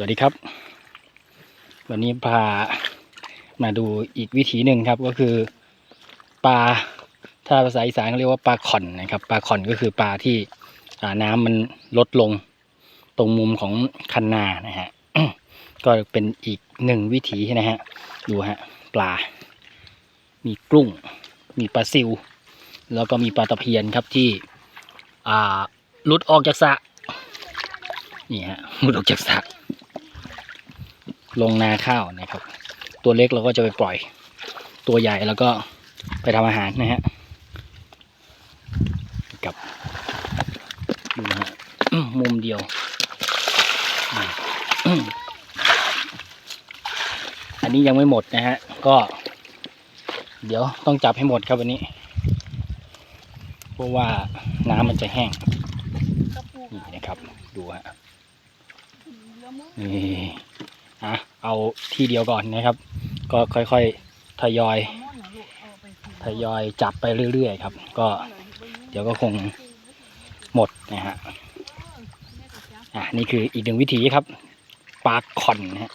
สวัสดีครับ วันนี้พามาดูอีกวิธีหนึ่งครับก็คือปลาถ้าภาษาอีสานเขาเรียกว่าปลาข่อนนะครับปลาข่อนก็คือปลาที่น้ำมันลดลงตรงมุมของคันนานะฮะก็เป็นอีกหนึ่งวิธีนะฮะดูฮะปลา มีกุ้ง มีปลาซิว แล้วก็มีปลาตะเพียนครับที่หลุดออกจากสระนี่ฮะหลุดออกจากสระ ลงนาข้าวนะครับ ตัวเล็กเราก็จะไปปล่อย ตัวใหญ่แล้วก็ไปทำอาหารนะฮะกับดูนะฮะมุมเดียว อันนี้ยังไม่หมดนะฮะ ก็ เดี๋ยวต้องจับให้หมดครับวันนี้ เพราะว่าน้ำมันจะแห้ง นี่นะครับ ดูฮะ นี่อะ เอาที่เดียวก่อนนะครับ ก็ค่อยๆทยอยทยอยจับไปเรื่อยๆครับ ก็เดี๋ยวก็คงหมดนะฮะอะนี่คืออีกหนึ่งวิธีครับปลาข่อนนะฮะ